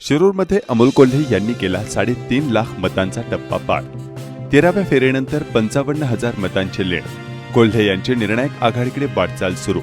शिरूरमध्ये अमोल कोल्हे यांनी केला साडेतीन लाख मतांचा टप्पा पार. तेराव्या फेरीनंतर पंचावन्न हजार मतांचे लेण. कोल्हे यांची निर्णायक आघाडीकडे वाटचाल सुरू.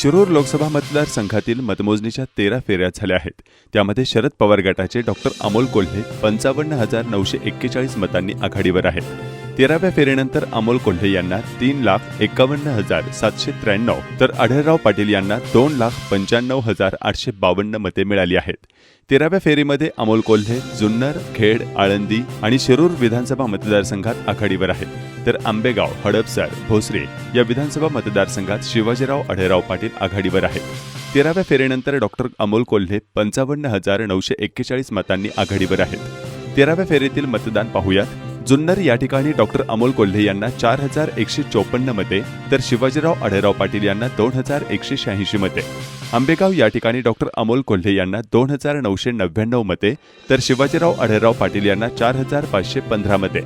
शिरूर लोकसभा मतदारसंघातील मतमोजणीच्या तेरा फेऱ्या झाल्या आहेत. त्यामध्ये शरद पवार गटाचे डॉक्टर अमोल कोल्हे पंचावन्न हजार नऊशे एक्केचाळीस मतांनी आघाडीवर आहेत. तेराव्या फेरीनंतर अमोल कोल्हे यांना तीन लाख एकावन्न हजार सातशे त्र्याण्णव तर आढळराव पाटील यांना दोन लाख पंच्याण्णव हजार आठशे बावन्न मते मिळाली आहेत. तेराव्या फेरीमध्ये अमोल कोल्हे जुन्नर खेड आळंदी आणि शिरूर विधानसभा मतदारसंघात आघाडीवर आहेत. तर आंबेगाव हडपसर भोसरे या विधानसभा मतदारसंघात शिवाजीराव अढेराव पाटील आघाडीवर आहेत. तेराव्या फेरीनंतर डॉक्टर अमोल कोल्हे पंचावन्न हजार नऊशे एक्केचाळीस मतांनी आघाडीवर आहेत. तेराव्या फेरीतील मतदान पाहूयात. जुन्नर या ठिकाणी डॉक्टर अमोल कोल्हे यांना चार हजार एकशे चोपन्न मते तर शिवाजीराव अढेराव पाटील यांना दोन हजार एकशे शहाऐंशी मते. आंबेगाव या ठिकाणी डॉक्टर अमोल कोल्हे यांना दोन हजार नऊशे नव्याण्णव मते तर शिवाजीराव अढेराव पाटील यांना चार हजार पाचशे पंधरा मते.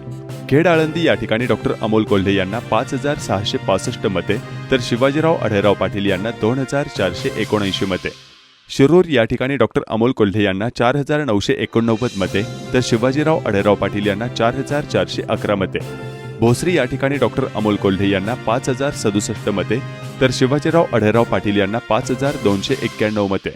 खेड आळंदी या ठिकाणी डॉक्टर अमोल कोल्हे यांना पाच हजार सहाशे पासष्ट मते तर शिवाजीराव अढेराव पाटील यांना दोन हजार चारशे एकोणऐंशी मते. शिरूर या ठिकाणी डॉक्टर अमोल कोल्हे यांना चार हजार नऊशे एकोणनव्वद मते तर शिवाजीराव अडेराव पाटील यांना चार हजार चारशे अकरा मते भोसरी या ठिकाणी डॉक्टर अमोल कोल्हे यांना पाच हजार सदुसष्ट मते तर शिवाजीराव अढेराव पाटील यांना पाच हजार दोनशे एक्क्याण्णव मते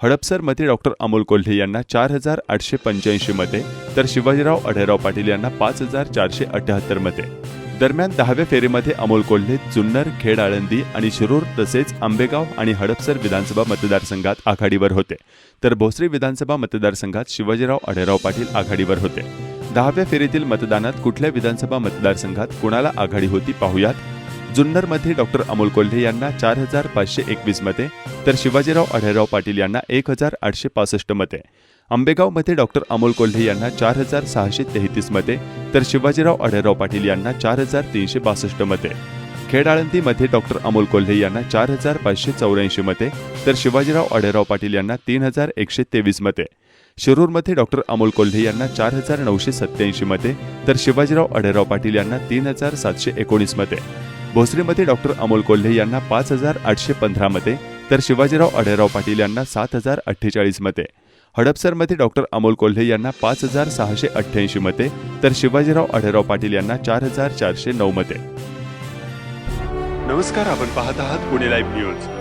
हडपसरमध्ये डॉक्टर अमोल कोल्हे यांना चार हजार आठशे पंच्याऐंशी मते तर शिवाजीराव अढेराव पाटील यांना पाच हजार चारशे अठ्याहत्तर मते दरम्यान दहाव्या फेरीमध्ये अमोल कोल्हे जुन्नर खेड आळंदी आणि शिरूर तसेच आंबेगाव आणि हडपसर विधानसभा मतदारसंघात आघाडीवर होते. तर भोसरी विधानसभा मतदारसंघात शिवाजीराव अढेराव पाटील आघाडीवर होते. दहाव्या फेरीतील मतदानात कुठल्या विधानसभा मतदारसंघात कुणाला आघाडी होती पाहुयात. जुन्नरमध्ये डॉक्टर अमोल कोल्हे यांना चार हजार पाचशे एकवीस मते तर शिवाजीराव अढेराव पाटील यांना एक हजार आठशे पासष्ट मते. आंबेगावमध्ये डॉक्टर अमोल कोल्हे यांना चार हजार सहाशे तेहतीस मते तर शिवाजीराव अढेराव पाटील यांना चार हजार तीनशे बासष्ट मते. खेड आळंदीमध्ये डॉक्टर अमोल कोल्हे यांना चार हजार पाचशे चौऱ्याऐंशी मते तर शिवाजीराव अढेराव पाटील यांना तीन हजार एकशे तेवीस मते. शिरूरमध्ये डॉक्टर अमोल कोल्हे यांना चार हजार नऊशे सत्याऐंशी मते तर शिवाजीराव अढेराव पाटील यांना तीन हजार सातशे एकोणीस मते. भोसरीमध्ये डॉक्टर अमोल कोल्हे यांना पाच हजार आठशे पंधरा मते तर शिवाजीराव अढेराव पाटील यांना सात हजार अठ्ठेचाळीस मते. हडपसरमध्ये डॉक्टर अमोल कोल्हे यांना पाच हजार सहाशे अठ्ठ्याऐंशी मते तर शिवाजीराव अढेराव पाटील यांना चार हजार चारशे नऊ मते. नमस्कार आपण पाहत आहात पुणे लाईव्ह न्यूज